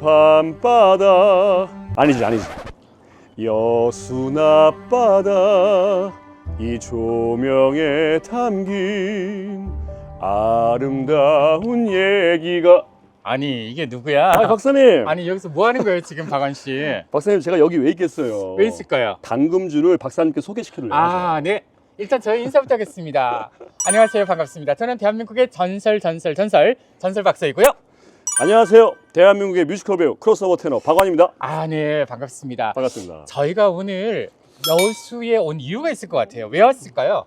밤바다 아니지 아니지 여순 앞바다 이 조명에 담긴 아름다운 얘기가 아니 이게 누구야? 아 박사님 아니 여기서 뭐 하는 거예요 지금 박원 씨? 박사님 제가 여기 왜 있겠어요 왜 있을까요? 당금주를 박사님께 소개시켜드려요 아, 네. 일단 저희 인사부터 하겠습니다. 안녕하세요. 반갑습니다. 저는 대한민국의 전설, 전설, 전설, 전설 박사이고요. 안녕하세요 대한민국의 뮤지컬 배우 크로스오버 테너 박완입니다 아, 네. 반갑습니다. 반갑습니다 저희가 오늘 여수에 온 이유가 있을 것 같아요. 왜 왔을까요?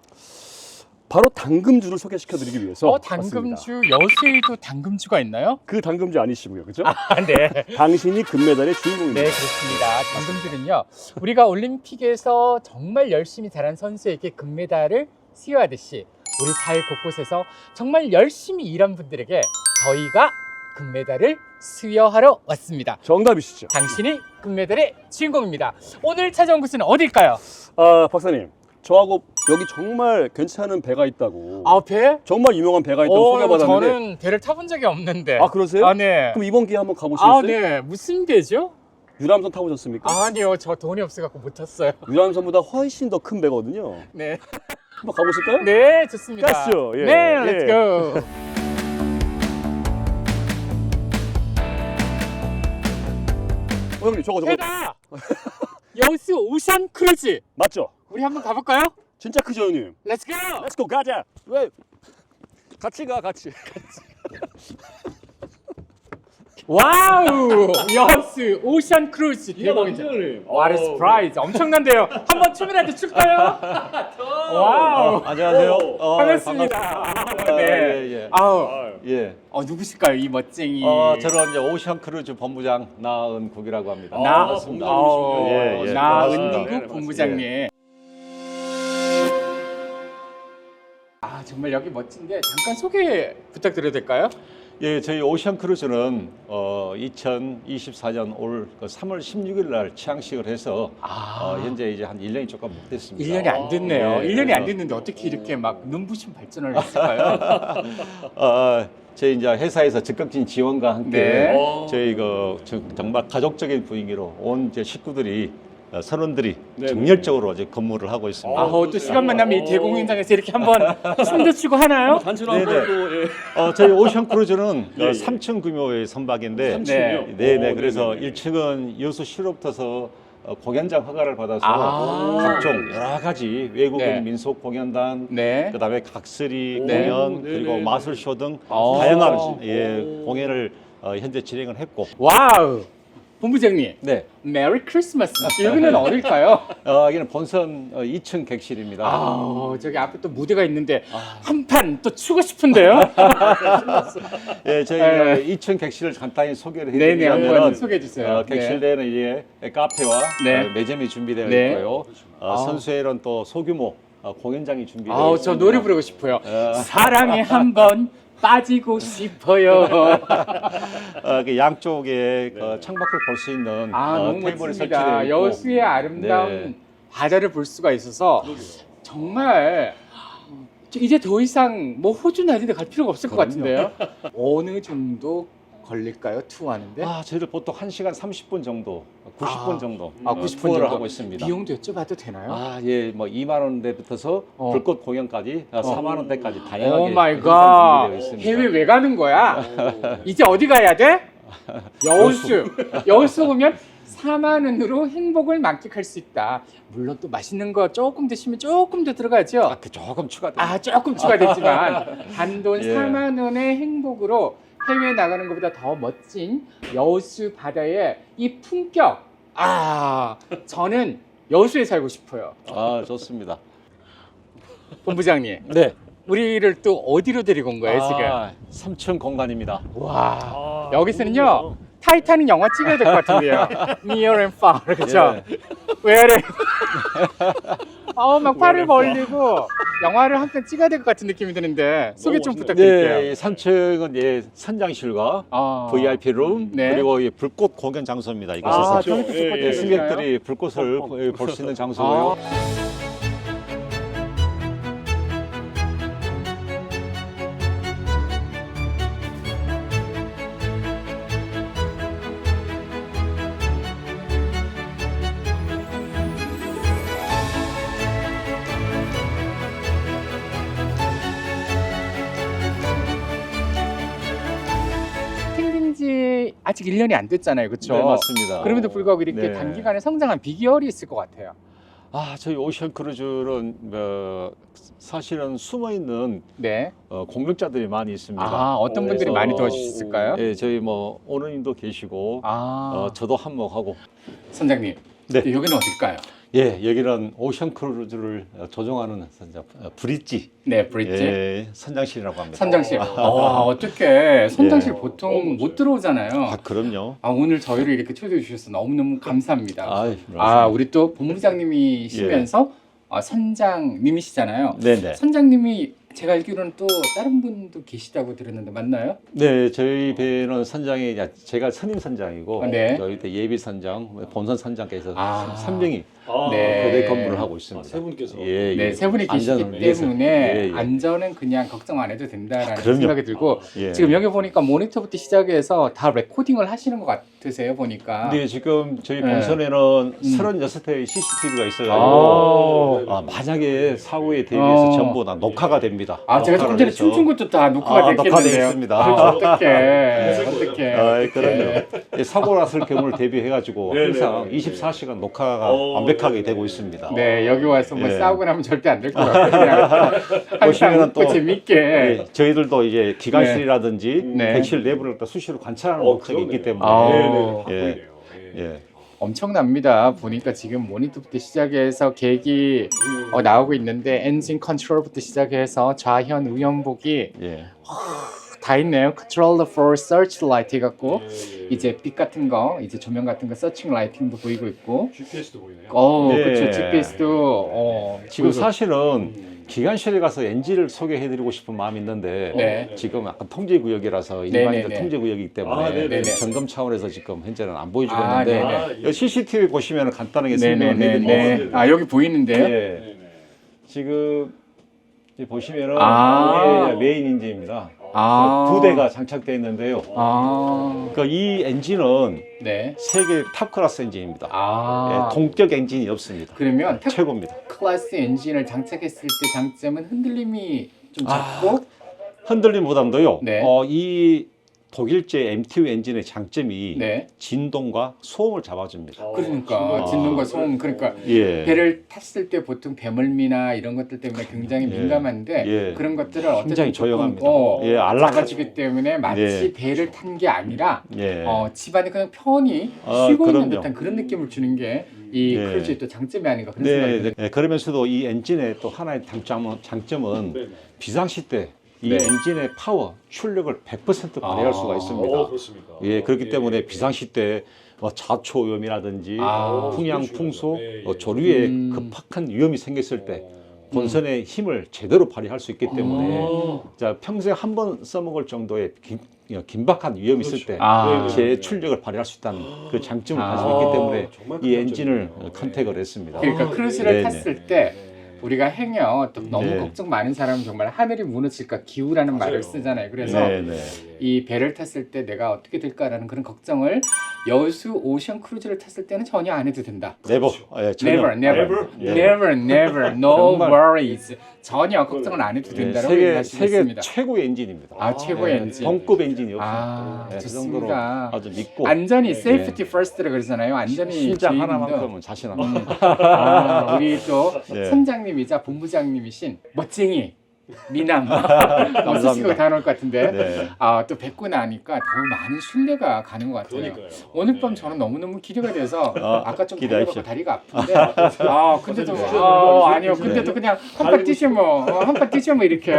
바로 당금주를 소개시켜드리기 위해서 어, 왔습니다. 당금주, 여수에도 당금주가 있나요? 그 당금주 아니시고요 그죠? 아, 네. 당신이 금메달의 주인공입니다 네, 그렇습니다. 당금주는요, 우리가 올림픽에서 정말 열심히 잘한 선수에게 금메달을 수여하듯이 우리 사회 곳곳에서 정말 열심히 일한 분들에게 저희가 금메달을 수여하러 왔습니다. 정답이시죠 당신이 금메달의 주인공입니다. 오늘 찾아온 곳은 어딜까요? 아 박사님 저하고 여기 정말 괜찮은 배가 있다고 아, 배? 정말 유명한 배가 있다고 어, 소개받았는데 저는 배를 타본 적이 없는데. 아 그러세요? 아, 네. 그럼 이번 기회에 한번 가보시겠어요? 아, 네. 무슨 배죠? 유람선 타보셨습니까? 아니요. 저 돈이 없어갖고 못 탔어요. 유람선보다 훨씬 더 큰 배거든요 네. 한번 가보실까요? 네, 좋습니다. 가시죠. 예, 네, 예. 렛츠 고. 형님 저거 저거 대박! 여수 오션 크루즈. 맞죠? 우리 한번 가볼까요? 진짜 크죠 형님 렛츠 고! 렛츠고 가자 왜? 같이 가 같이 와우! 여수 오션 크루즈 대박이죠. What a surprise! 엄청난데요. 한번 춤이라도 출까요? 와우! 안녕하세요. 어, 반갑습니다. 반갑습니다. 네. 예, 예. 아우, 예. 어 누구실까요, 이 멋쟁이? 어, 저는 이제 오션 크루즈 본부장 나은국이라고 합니다. 나, 반갑습니다. 어, 예, 예. 나은국 반갑습니다. 본부장님. 아 정말 여기 멋진데 잠깐 소개 부탁드려도 될까요? 예, 저희 오션 크루즈는 어, 2024년 올 3월 16일 날 취항식을 해서 아. 어, 현재 이제 한 1년이 조금 못 됐습니다. 1년이 안 됐네요. 예, 1년이 안 그래서- 됐는데 어떻게 이렇게 막 눈부신 발전을 했을까요? 어, 어, 저희 이제 회사에서 적극적인 지원과 함께 네. 저희 그 저- 정말 가족적인 분위기로 온 이제 식구들이 어, 선원들이 네, 정열적으로 이제 근무를 하고 있습니다. 아, 또 시간만 나면 이 대공연장에서 이렇게 한번 춤도 추고 하나요? 단체로 네네. 한번 또 예. 어, 저희 오션 크루즈는 예, 예. 3층 규모의 선박인데 삼층이요? 네, 네. 오, 그래서 네네. 1층은 여수 시로부터서 어, 공연장 허가를 받아서 아. 각종 여러 가지 외국인 네. 민속 공연단, 네. 그다음에 각설이 네. 공연 네네. 그리고 마술쇼 등 아. 다양한 예, 공연을 어, 현재 진행을 했고, 와우. 본부장님, 네, 메리 크리스마스. 여기는 어딜까요? 어, 여기는 본선 어, 2층 객실입니다. 아, 저기 앞에 또 무대가 있는데 한 판 또 추고 싶은데요. 예, 저희 네. 어, 2층 객실을 간단히 소개를 네네, 한번 해드리면 소개해 주세요. 어, 객실 내에는 이제 카페와 네. 어, 매점이 준비되어 네. 있고요. 어, 아. 선수회는 또 소규모 어, 공연장이 준비되어 있습니다. 저 노래 부르고 싶어요. 어. 사랑에 한번 빠지고 싶어요. 어, 그 양쪽에 그 창밖을 볼 수 있는 아, 어, 너무 테이블이 멋집니다. 설치되어 있고 여수의 아름다운 네. 바다를 볼 수가 있어서 정말 이제 더 이상 뭐 호주나 이런 데갈 필요가 없을 것 같은데요. 어느 정도 걸릴까요? 투어하는데? 아, 저희들 보통 1시간 30분 정도, 90분 아. 정도 아, 어, 90분 투어를 정도. 하고 있습니다. 비용도 여쭤봐도 되나요? 아, 예, 뭐 2만 원대부터서 어. 불꽃 공연까지 어. 4만 원대까지 다양하게 오 마이 갓. 준비되어 있습니다. 해외 왜 가는 거야? 이제 어디 가야 돼? 여수. 여수 오면 4만 원으로 행복을 만끽할 수 있다. 물론 또 맛있는 거 조금 드시면 조금 더 들어가죠. 아, 그 조금 추가됩니다. 아 조금 추가됐지만 단돈 예. 4만 원의 행복으로 해외 나가는 것보다 더 멋진 여수 바다의 이 품격. 아 저는 여수에 살고 싶어요. 아, 좋습니다. 본부장님, 네. 우리를 또 어디로 데리고 온 거예요 지금? 아, 3층 공간입니다. 와 아, 여기서는요 타이타닉 영화 찍어야 될 것 같은데요. Near and far 그렇죠? 예. 왜 래? 어막 팔을 벌리고 영화를 한 편 찍어야 될 것 같은 느낌이 드는데 소개 좀 멋있네요. 부탁드릴게요. 네, 3층은 예, 선장실과 아. VIP 룸 네. 그리고 이 불꽃 공연 장소입니다. 아, 이곳에서 그렇죠. 저기서 예, 예. 예? 승객들이 불꽃을 예, 볼수 있는 장소고요. 아. 아직 1년이 안 됐잖아요. 그렇죠? 네, 맞습니다. 그럼에도 불구하고 이렇게 네. 단기간에 성장한 비결이 있을 것 같아요. 아, 저희 오션 크루즈는 어, 사실은 숨어 있는 네. 어, 공격자들이 많이 있습니다. 아, 어떤 분들이 그래서- 많이 도와주셨을까요? 예, 저희 뭐 오너님도 계시고 아, 어, 저도 한몫하고 선장님. 네. 여기는 어딜까요? 예, 여기는 오션 크루즈를 어, 조종하는 선장 어, 브릿지 네, 브릿지. 예, 선장실이라고 합니다. 선장실. 아, 어떻게 선장실 예. 보통 못 들어오잖아요. 아, 그럼요. 아, 오늘 저희를 이렇게 초대해 주셔서 너무너무 감사합니다. 아이, 아, 우리 또 본부장님이시면서 아, 선장님이시잖아요. 네, 네. 선장님이 제가 알기로는 또 다른 분도 계시다고 들었는데 맞나요? 네, 저희 배는 선장이 제가 선임 선장이고 아, 네. 저희 때 예비 선장, 본선 선장께서 아. 3명이 아, 네. 교대 근무를 하고 있습니다. 아, 세 분께서. 예, 네, 예. 세 분이 계시기 안전을 위해서. 때문에 예, 예. 안전은 그냥 걱정 안 해도 된다라는 아, 그럼요. 생각이 들고 예. 지금 여기 보니까 모니터부터 시작해서 다 레코딩을 하시는 것 같으세요 보니까. 근데 지금 저희 네. 본선에는 음. 36회의 CCTV가 아. 있어가지고 아, 만약에 사고에 대비해서 어. 전부 다 녹화가 됩니다. 아 제가 조금 전에 녹화를 춤춘 해서. 것도 다 녹화가 아, 됐겠는데요. 녹화되어 있습니다. 아, 어떡해. 어떡해. 아. 그럼요. 이 사고 났을 경우를 대비해가지고 네, 항상 네, 네. 24시간 녹화가 어. 완벽하게 되고 있습니다. 네, 여기 와서 뭐 예. 싸우고 나면 절대 안 될 것 같아요. 그냥 항상 보시면은 웃고 또- 재밌게. 네, 저희들도 이제 기관실이라든지 네. 객실 내부를 또 수시로 관찰하는 어, 목적이 있기 그러네요. 때문에 아. 네, 네. 확 예. 예. 예. 엄청납니다. 보니까 지금 모니터부터 시작해서 계기 음. 어, 나오고 있는데 엔진 컨트롤부터 시작해서 좌현 우연 보기 예. 다 있네요. Controller for Searchlight 해갖고 예, 예. 이제 빛 같은 거, 이제 조명 같은 거 서칭 라이팅도 보이고 있고. GPS도 보이네요. 어, 네. 그렇죠. GPS도 어, 지금 보이고. 사실은 음. 기관실에 가서 NG를 소개해드리고 싶은 마음이 있는데 네. 지금 약간 통제 구역이라서 네, 일반인들 네, 네. 통제 구역이기 때문에 아, 네, 네, 네. 점검 차원에서 지금 현재는 안 보여주고 아, 있는데 네, 네. 여기 CCTV 보시면 간단하게 설명을 네네네. 해드리면 네. 아 여기 보이는데요. 예. 네, 네. 지금 이제 보시면은 아. 이게 메인 엔진입니다. 아. 두 대가 장착되어 있는데요. 아, 그러니까 이 엔진은 네. 세계 탑 클래스 엔진입니다. 아. 예, 동격 엔진이 없습니다. 그러면 탑 최고입니다. 클래스 엔진을 장착했을 때 장점은 흔들림이 좀 아. 작고 흔들림 부담도요. 네. 어, 이 독일제 MTU 엔진의 장점이 네. 진동과 소음을 잡아줍니다. 어, 그러니까 아. 진동과 소음 그러니까 예. 배를 탔을 때 보통 배멀미나 이런 것들 때문에 굉장히 예. 민감한데 예. 그런 것들을 어쨌든 굉장히 조금, 조용합니다. 어, 예, 안락하죠. 잡아주기 때문에 마치 네. 배를 탄 게 아니라 예. 어, 집안에 그냥 편히 아, 쉬고 있는 그럼요. 듯한 그런 느낌을 주는 게이 네. 크루즈의 또 장점이 아닌가 그런 생각이 네, 듭니다. 네. 예, 그러면서도 이 엔진의 또 하나의 장점은, 장점은 네, 네. 비상시 때 이 네. 엔진의 파워, 출력을 100% 발휘할 아. 수가 있습니다. 어, 그렇습니까? 예, 그렇기 예, 때문에 예. 비상시 때 어, 자초 오염이라든지 아. 풍향, 그거 풍소. 예, 예. 어, 조류에 음. 급박한 위험이 생겼을 때 어. 본선의 힘을 제대로 발휘할 수 있기 때문에 아. 자, 평생 한 번 써먹을 정도의 긴, 어, 긴박한 위험이 있을 그렇죠. 때 아. 제 출력을 발휘할 수 있다는 그 장점을 아. 가지고 있기 때문에 정말 이큰 엔진을. 컨택을 했습니다. 그러니까 아, 크루즈를 네, 탔을 네. 때 네. 우리가 행여 또 너무 네. 걱정 많은 사람은 정말 하늘이 무너질까 기우라는 맞아요. 말을 쓰잖아요. 그래서 네, 네. 이 배를 탔을 때 내가 어떻게 될까라는 그런 걱정을 여수 오션 크루즈를 탔을 때는 전혀 안 해도 된다. 네버, 예, 전혀. Never, never, Never? 예. never, never, no 정말. worries. 전혀 걱정은 안 해도 예, 된다라고 세계 세계 있습니다. 최고의 엔진입니다. 아 최고의 예, 엔진. 동급 엔진이 없습니다. 아 예, 그 정도로 좋습니다. 아주 믿고 안전히 네. safety first라 그러잖아요. 안전이 제일인데. 하나만큼은 자신합니다. 아, 우리 또 예. 선장님이자 본부장님이신 멋쟁이 미남 너무 쓰시고 다 나올 것 같은데 네. 아, 또 뵙고 나니까 더 많은 신뢰가 가는 것 같아요. 그러니까요. 오늘 밤 네. 저는 너무 너무 기대가 돼서 아, 아까 좀 기대하십시오. 다리가 아픈데 아 근데도 선생님, 아, 아니요 선생님. 근데도 그냥 한판 뛰시면 뭐, 어, 한판 뛰시면 뭐 이렇게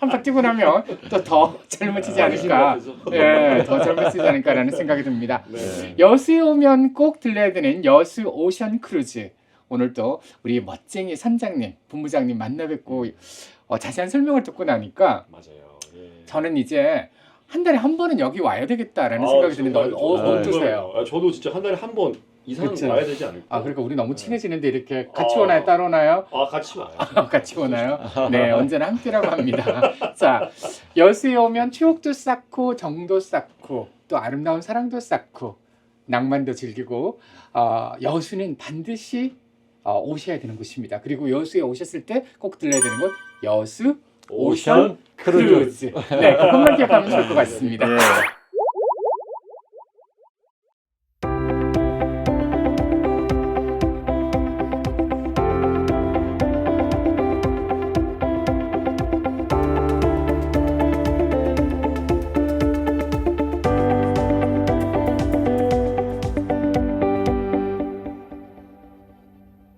한판 뛰고 나면 또 더 젊어지지 않을까 예더 젊어지지 않을까라는 생각이 듭니다. 네. 여수에 오면 꼭 들려야 되는 여수 오션 크루즈. 오늘 또 우리 멋쟁이 선장님, 본부장님 만나 뵙고 어, 자세한 설명을 듣고 나니까 맞아요. 예. 저는 이제 한 달에 한 번은 여기 와야 되겠다라는 아, 생각이 드는데 어, 아, 어떠세요? 아, 저도 진짜 한 달에 한 번 이상 그쵸. 와야 되지 않을까? 아 그러니까 우리 너무 친해지는데 이렇게 같이 아. 오나요? 따로 오나요? 아 같이 와요. 같이 오나요? 네, 언제나 함께라고 합니다. 자, 여수에 오면 추억도 쌓고 정도 쌓고 또 아름다운 사랑도 쌓고 낭만도 즐기고 어, 여수는 반드시 어, 오셔야 되는 곳입니다. 그리고 여수에 오셨을 때 꼭 들려야 되는 곳 여수 오션 오션 크루즈. 크루즈. 네, 그것만 기억하면 좋을 것 같습니다. 예.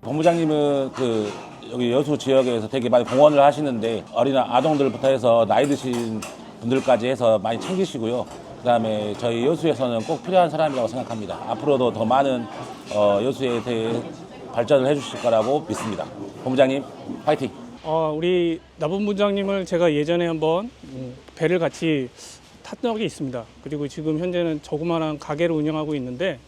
본부장님은 그 여기 여수 지역에서 되게 많이 공헌을 하시는데 어린 아동들부터 해서 나이 드신 분들까지 해서 많이 챙기시고요. 그다음에 저희 여수에서는 꼭 필요한 사람이라고 생각합니다. 앞으로도 더 많은 어, 여수에 대해 발전을 해주실 거라고 믿습니다. 본부장님 파이팅! 어, 우리 나본 부장님을 제가 예전에 한번 음, 배를 같이 탔 적이 있습니다. 그리고 지금 현재는 조그마한 가게를 운영하고 있는데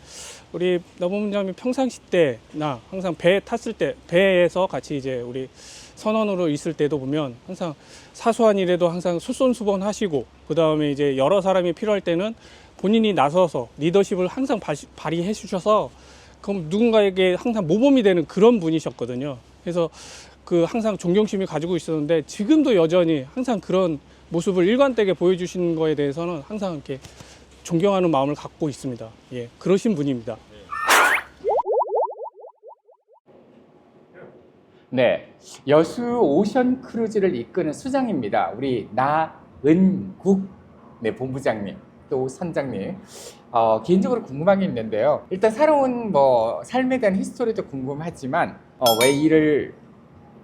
우리 부장님 평상시 때나 항상 배 탔을 때 배에서 같이 이제 우리 선원으로 있을 때도 보면 항상 사소한 일에도 항상 솔선수범하시고 그 다음에 이제 여러 사람이 필요할 때는 본인이 나서서 리더십을 항상 바- 발휘해 주셔서 그럼 누군가에게 항상 모범이 되는 그런 분이셨거든요. 그래서 그 항상 존경심이 가지고 있었는데 지금도 여전히 항상 그런 모습을 일관되게 보여주시는 거에 대해서는 항상 이렇게 존경하는 마음을 갖고 있습니다. 예, 그러신 분입니다. 네, 여수 오션 크루즈를 이끄는 수장입니다. 우리 나은국 네 본부장님 또 선장님. 어, 개인적으로 궁금한 게 있는데요. 일단 살아온 뭐 삶에 대한 히스토리도 궁금하지만 어, 왜 일을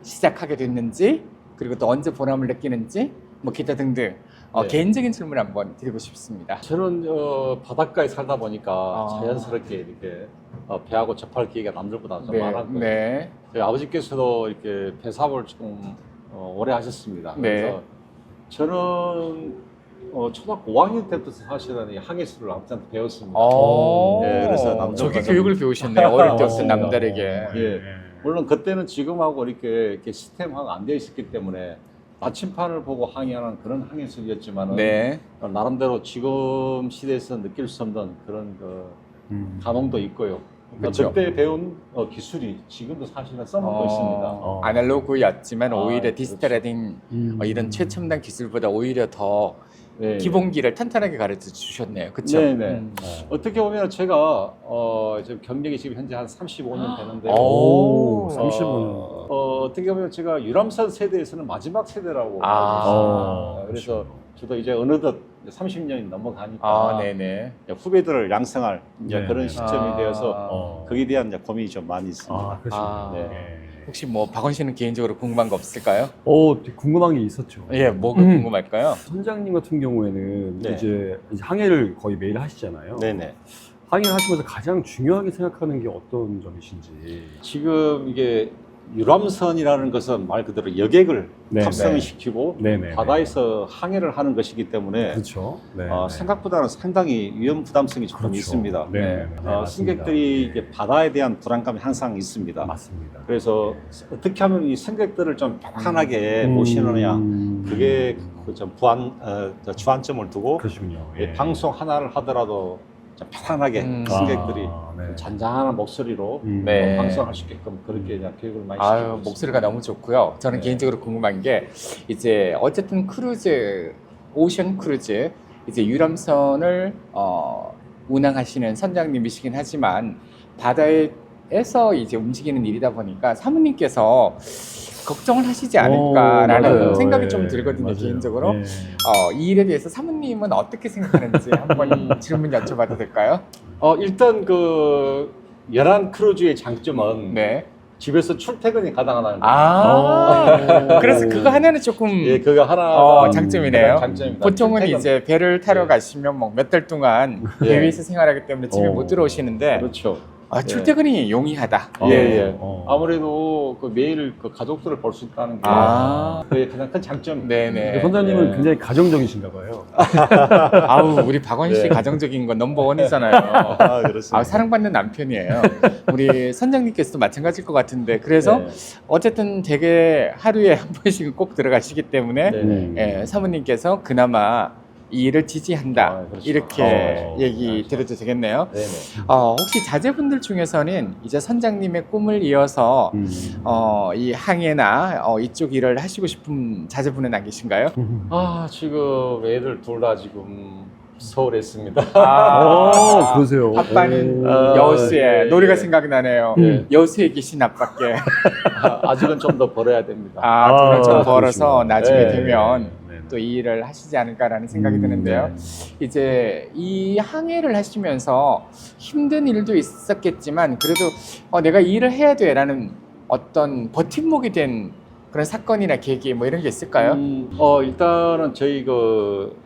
시작하게 됐는지 그리고 또 언제 보람을 느끼는지 뭐 기타 등등 어, 네. 개인적인 질문 한번 드리고 싶습니다. 저는 어, 바닷가에 살다 보니까 아. 자연스럽게 이렇게 어, 배하고 접할 기회가 남들보다 좀 네, 많았고요. 네, 저희 아버지께서도 이렇게 배 사업을 좀 어, 오래 하셨습니다. 네. 그래서 저는 어, 초등학교 5학년 때부터 사실은 이 항해술을 아버지한테 배웠습니다. 어, 네, 그래서 남들보다 저기 좀- 교육을 배우셨네요. 어릴 때부터. 남들에게. 예. 물론 그때는 지금하고 이렇게, 이렇게 시스템화가 안 되어 있었기 때문에 나침판을 보고 항해하는 그런 항해술이었지만은 네. 어, 나름대로 지금 시대에서 느낄 수 없는 그런 그 음. 감흥도 있고요. 그쵸. 그때 배운 어, 기술이 지금도 사실은 써먹고 어, 있습니다. 어. 아날로그였지만 아, 오히려 그렇죠. 디지털레딩 음. 어, 이런 최첨단 기술보다 오히려 더 네. 기본기를 탄탄하게 가르쳐 주셨네요. 그렇죠? 네네. 어떻게 보면 제가 어, 지금 경력이 지금 현재 한 35년 되는데 오, 오, 어, 30분. 어, 어떻게 보면 제가 유람선 세대에서는 마지막 세대라고 아. 알고 있습니다. 어, 그래서 저도 이제 어느덧 30년이 넘어가니까 아, 네네. 이제 후배들을 양성할 이제 네, 그런 네. 시점이 아. 되어서 어. 거기에 대한 이제 고민이 좀 많이 있습니다. 아, 그러시구나. 아, 네. 혹시 뭐 박원 씨는 개인적으로 궁금한 거 없을까요? 어, 되게 궁금한 게 있었죠. 예, 뭐가 음. 궁금할까요? 선장님 같은 경우에는 네. 이제, 이제 항해를 거의 매일 하시잖아요. 네네. 항해를 하시면서 가장 중요하게 생각하는 게 어떤 점이신지. 지금 이게 유람선이라는 것은 말 그대로 여객을 네, 탑승을 네. 시키고 네네. 바다에서 항해를 하는 것이기 때문에 그렇죠. 네. 어, 네. 생각보다는 상당히 위험 부담성이 조금 그렇죠. 있습니다. 네. 네. 네, 어. 승객들이 네. 바다에 대한 불안감이 항상 있습니다. 맞습니다. 그래서 어떻게 하면 이 승객들을 좀 편안하게 음. 모시느냐 그게 그좀 부안 어, 저 주안점을 두고 그러시군요. 이 방송 하나를 하더라도 좀 편안하게 음. 승객들이 아, 네. 잔잔한 목소리로 음. 네. 방송할 수 있게끔 그렇게 그냥 교육을 많이 아유, 목소리가 너무 좋고요. 저는 네. 개인적으로 궁금한 게 이제 어쨌든 크루즈, 오션 크루즈 이제 유람선을 어, 운항하시는 선장님이시긴 하지만 바다에서 이제 움직이는 일이다 보니까 사모님께서 걱정을 하시지 않을까라는 어, 맞아요. 생각이 네, 좀 들거든요, 맞아요. 개인적으로. 네. 어, 이 일에 대해서 사모님은 어떻게 생각하는지 한번 질문 여쭤봐도 될까요? 어, 일단 그 열한 크루즈의 장점은 네. 집에서 출퇴근이 가능하다는 거. 아, 오. 그래서 그거 하나는 조금 예, 그거 하나 어, 장점이네요. 장점입니다. 보통은 출퇴근. 이제 배를 타러 네. 가시면 뭐 몇 달 동안 예. 해외에서 생활하기 때문에 집에 어. 못 들어오시는데 그렇죠. 아, 출퇴근이 용이하다. 어. 예, 예. 어. 아무래도 그 매일 그 가족들을 볼수 있다는 게 아, 그게 가장 큰 장점. 네네. 선장님은 예. 굉장히 가정적이신가 봐요. 아우 우리 박원 씨 네. 가정적인 건 넘버 원이잖아요. 아, 그렇습니다. 아, 사랑받는 남편이에요. 우리 선장님께서도 마찬가지일 것 같은데 그래서 네. 어쨌든 되게 하루에 한 번씩은 꼭 들어가시기 때문에 네. 음. 예, 사모님께서 그나마 이 일을 지지한다 아, 그렇죠. 이렇게 어, 얘기 그렇죠. 드려도 되겠네요. 네네. 어, 혹시 자제분들 중에서는 이제 선장님의 꿈을 이어서 음. 어, 이 항해나 어, 이쪽 일을 하시고 싶은 자제분은 안 계신가요? 아 지금 애들 둘 다 지금 서울에 있습니다. 어, 그러세요. 아빠는 오. 어, 여수에 예, 노래가 예. 생각나네요. 예. 여수에 계신 아빠께 아, 아직은 좀 더 벌어야 됩니다. 아, 돈을 좀 아, 벌어서 그러시구나. 나중에 네. 되면. 또 이 일을 하시지 않을까라는 생각이 드는데요. 이제 이 항해를 하시면서 힘든 일도 있었겠지만 그래도 어, 내가 이 일을 해야 돼라는 어떤 버팀목이 된 그런 사건이나 계기 뭐 이런 게 있을까요? 음, 어 일단은 저희 그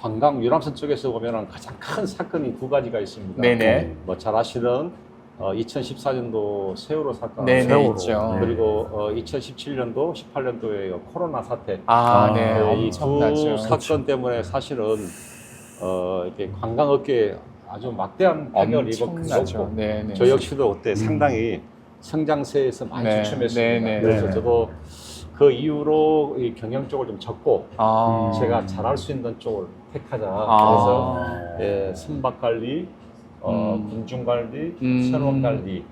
관광 유람선 쪽에서 보면은 가장 큰 사건이 두 가지가 있습니다. 네네. 뭐 잘 아시던 어, 2014년도 세월호 사건, 네네 세월호. 있죠. 네. 그리고 어, 2017년도, 18년도의 코로나 사태. 아, 아, 네, 이두 엄청나죠. 사건 때문에 사실은 어, 이렇게 관광업계에 아주 막대한 타격을 엄청나죠. 입었고 네, 네. 저 역시도 그때 상당히 성장세에서 많이 네, 주춤했습니다. 네, 네. 그래서 네. 저도 그 이후로 이 경영 쪽을 좀 접고 아, 제가 잘할 수 있는 쪽을 택하자. 아. 그래서 예, 선박 관리, 어, 음. 군중 관리, 음. 선원 관리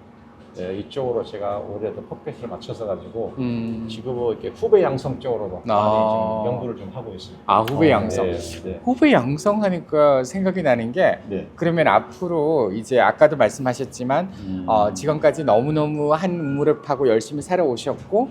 예, 이쪽으로 제가 올해도 포켓을 맞춰서 가지고 음. 지금은 이렇게 후배 양성 쪽으로도 아. 많이 좀 연구를 좀 하고 있습니다. 아 후배 양성. 네, 네, 후배 양성하니까 생각이 나는 게 네. 그러면 앞으로 이제 아까도 말씀하셨지만 음. 어, 지금까지 너무너무 한 무릎하고 열심히 살아오셨고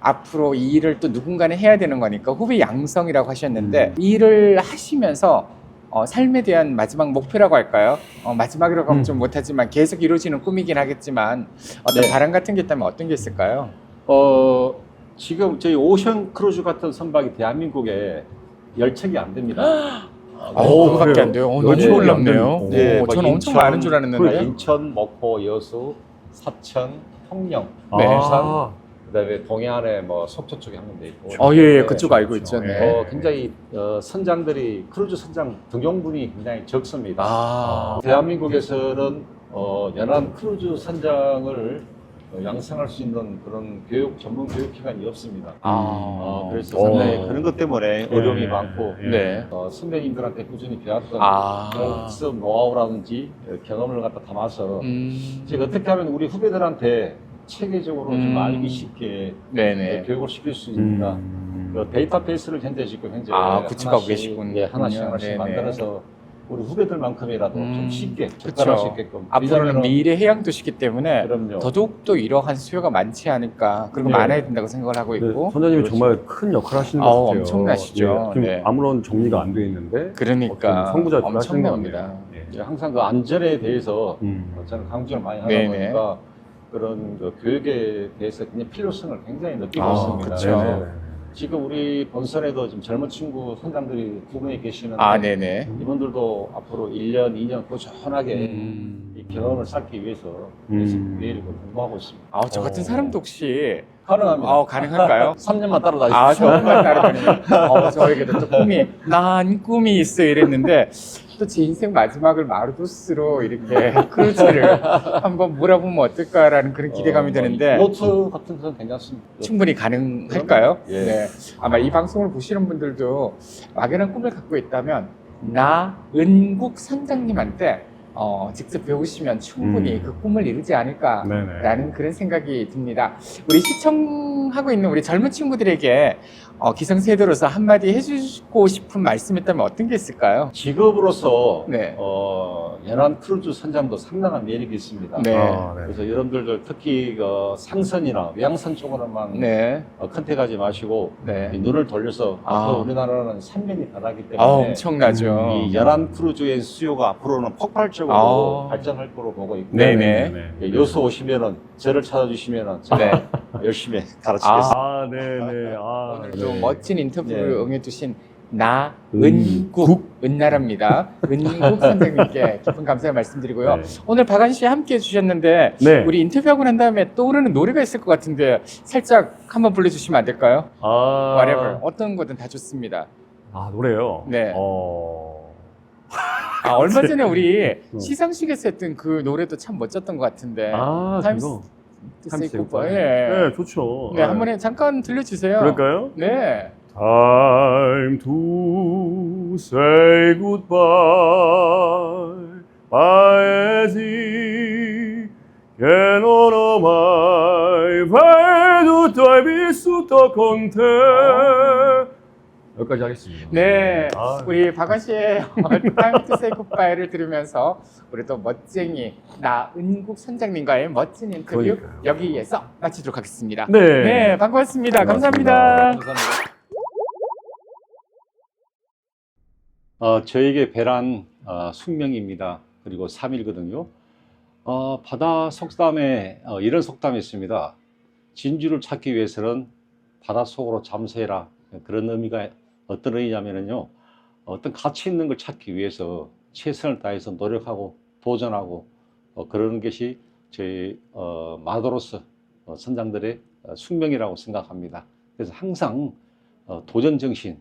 앞으로 이 일을 또 누군가는 해야 되는 거니까 후배 양성이라고 하셨는데 이 일을 하시면서 어, 삶에 대한 마지막 목표라고 할까요? 어, 마지막이라고 하면 좀 못하지만 계속 이루어지는 꿈이긴 하겠지만 어떤 네. 바람 같은 게 있다면 어떤 게 있을까요? 어, 지금 저희 오션 크루즈 같은 선박이 대한민국에 열 척이 안 됩니다. 어, 그거밖에 안 돼요. 어, 너무 네, 놀랍네요. 네, 네, 뭐 저는 엄청 많은 줄 알았는데. 그 인천, 목포, 여수, 사천, 통영, 네. 부산, 그다음에 동해안에 뭐 속초 쪽에 한 군데 있고. 어, 예, 예, 네. 그쪽 알고 있죠. 네. 어, 굉장히 어, 선장들이 크루즈 선장 등용분이 굉장히 적습니다. 아, 대한민국에서는 어, 연안 크루즈 선장을 어, 양성할 수 있는 그런 교육 전문 교육 기관이 없습니다. 아, 어, 그래서 어. 상당히 그런 것 때문에 어려움이 예. 많고 네. 어, 선배님들한테 꾸준히 배웠던 아. 학습 노하우라든지 어, 경험을 갖다 담아서 음, 제가 어떻게 하면 우리 후배들한테 체계적으로 음. 좀 알기 쉽게 네네. 교육을 시킬 수 있는가 음. 그 데이터베이스를 현재 지금 현재 아, 구축하고 하나씩, 계시군요. 예, 하나씩 하나씩 네네. 만들어서 우리 후배들만큼이라도 음, 좀 쉽게 접근할 수 그쵸. 있게끔 앞으로는 미래 해양 도시기 때문에 그럼요. 더더욱 또 이러한 수요가 많지 않을까 그리고 네. 많아야 된다고 생각을 하고 네, 있고 선장님이 그렇죠. 정말 큰 역할을 하시는 것 아우, 같아요. 엄청나시죠. 예, 지금 네. 아무런 정리가 안 돼 있는데 그러니까 어떤 선구자를 하시는 것 엄청납니다. 같네요. 예. 이제 항상 그 안전에 대해서 음. 저는 강조를 많이 하다 네네. 보니까 그런 그 교육에 대해서 굉장히 필요성을 굉장히 느끼고 아, 있습니다. 그쵸. 그래서 지금 우리 본선에도 지금 젊은 친구 선장들이 두 분이 계시는데 아 네네. 이분들도 앞으로 1년, 2년 꾸준하게 음. 이 경험을 쌓기 위해서 음. 매일 공부하고 있습니다. 아, 저 같은 사람도 혹시 가능합니다. 아, 가능할까요? 3년만 따라다니십시오. 아, 조금만 따르더니 어, 저에게도 또 꿈이 난 꿈이 있어 이랬는데 또 제 인생 마지막을 마르도스로 이렇게 크루즈를 한번 몰아보면 어떨까라는 그런 기대감이 어, 드는데 노트 같은 건 괜찮습니다. 충분히 가능할까요? 예. 네. 아마 이 방송을 보시는 분들도 막연한 꿈을 갖고 있다면 나 은국 선장님한테 어, 직접 배우시면 충분히 음. 그 꿈을 이루지 않을까라는 네네. 그런 생각이 듭니다. 우리 시청하고 있는 우리 젊은 친구들에게 어, 기성세대로서 한마디 해주고 싶은 말씀 있다면 어떤 게 있을까요? 직업으로서 네. 어, 연안 크루즈 선장도 상당한 매력이 있습니다. 네. 아, 네. 그래서 여러분들 특히 그 상선이나 외항선 쪽으로만 네. 어, 컨택하지 마시고 이 네. 눈을 돌려서 아. 앞으로 우리나라는 산면이 바라기 때문에 아, 엄청나죠. 이 연안 크루즈의 수요가 앞으로는 폭발적으로 아. 발전할 거로 보고 있고 네네. 예, 여수 오시면은 저를 찾아주시면은 제가 네. 열심히 가르치겠습니다. 아, 네 네. 아, 오늘 도 네. 멋진 인터뷰를 네. 응해주신 나은국 은나라입니다. 은국 선생님께 깊은 감사의 말씀드리고요. 네. 오늘 박한 씨 함께 해주셨는데 네. 우리 인터뷰하고 난 다음에 떠오르는 노래가 있을 것 같은데 살짝 한번 불러주시면 안 될까요? 아, Whatever 어떤 거든 다 좋습니다. 아, 노래요? 네. 어. 아, 얼마 전에 우리 음. 시상식에서 했던 그 노래도 참 멋졌던 것 같은데. 아, 그거. 네. 예. 네, 좋죠. 네, 한 번에 잠깐 들려주세요. 그럴까요? 네. Time to say goodbye, paesi che non ho mai veduto e vissuto con te. 여기까지 하겠습니다. 네, 아. 우리 박원 씨의 Time to Say Goodbye를 들으면서 우리 또 멋쟁이 나은국 선장님과의 멋진 인터뷰 그러니까요. 여기에서 마치도록 하겠습니다. 네. 네, 반갑습니다. 감사합니다. 감사합니다. 어, 저에게 배란 어, 숙명입니다. 그리고 3일거든요. 어, 바다 속담에 어, 이런 속담이 있습니다. 진주를 찾기 위해서는 바다 속으로 잠수해라. 그런 의미가 어떤 의미냐면요. 어떤 가치 있는 걸 찾기 위해서 최선을 다해서 노력하고 도전하고 어, 그러는 것이 저희 어, 마도로서 어, 선장들의 어, 숙명이라고 생각합니다. 그래서 항상 어, 도전 정신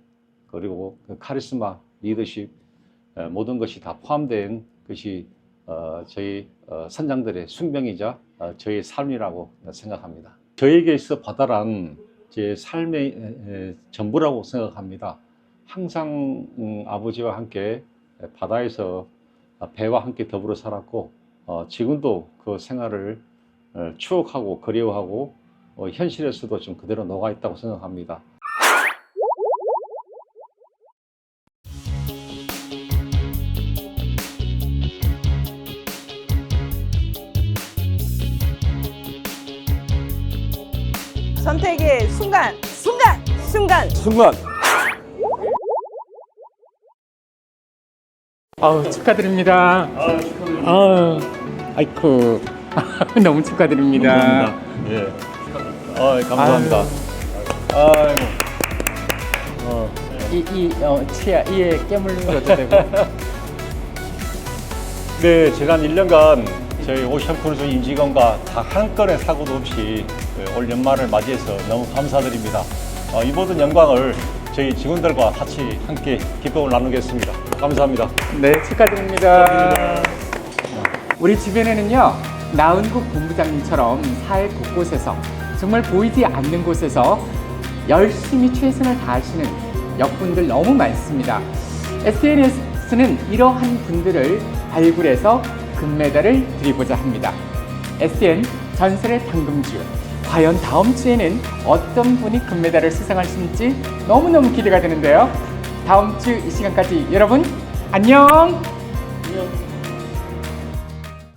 그리고 그 카리스마, 리더십 어, 모든 것이 다 포함된 것이 어, 저희 어, 선장들의 숙명이자 어, 저의 삶이라고 생각합니다. 저에게 있어 바다란 제 삶의 전부라고 생각합니다. 항상 음, 아버지와 함께 바다에서 배와 함께 더불어 살았고 어, 지금도 그 생활을 어, 추억하고 그리워하고 어, 현실에서도 좀 그대로 녹아 있다고 생각합니다. 순간. 아우 축하드립니다. 아우 아이쿠 너무 축하드립니다. 예. 아, 감사합니다. 아이고. 이이 어, 치아 이에 깨물린 것도 되고. 네, 지난 1년간 저희 오션 크루즈 임직원과 다 한 건의 사고도 없이 그올 연말을 맞이해서 너무 감사드립니다. 어, 이 모든 영광을 저희 직원들과 같이 함께 기쁨을 나누겠습니다. 감사합니다. 네, 축하드립니다. 우리 주변에는요, 나은국 본부장님처럼 사회 곳곳에서 정말 보이지 않는 곳에서 열심히 최선을 다하시는 역분들 너무 많습니다. SNS는 이러한 분들을 발굴해서 금메달을 드리고자 합니다. SN 전설의 당금주. 과연 다음 주에는 어떤 분이 금메달을 수상하실지 너무너무 기대가 되는데요. 다음 주 이 시간까지 여러분 안녕!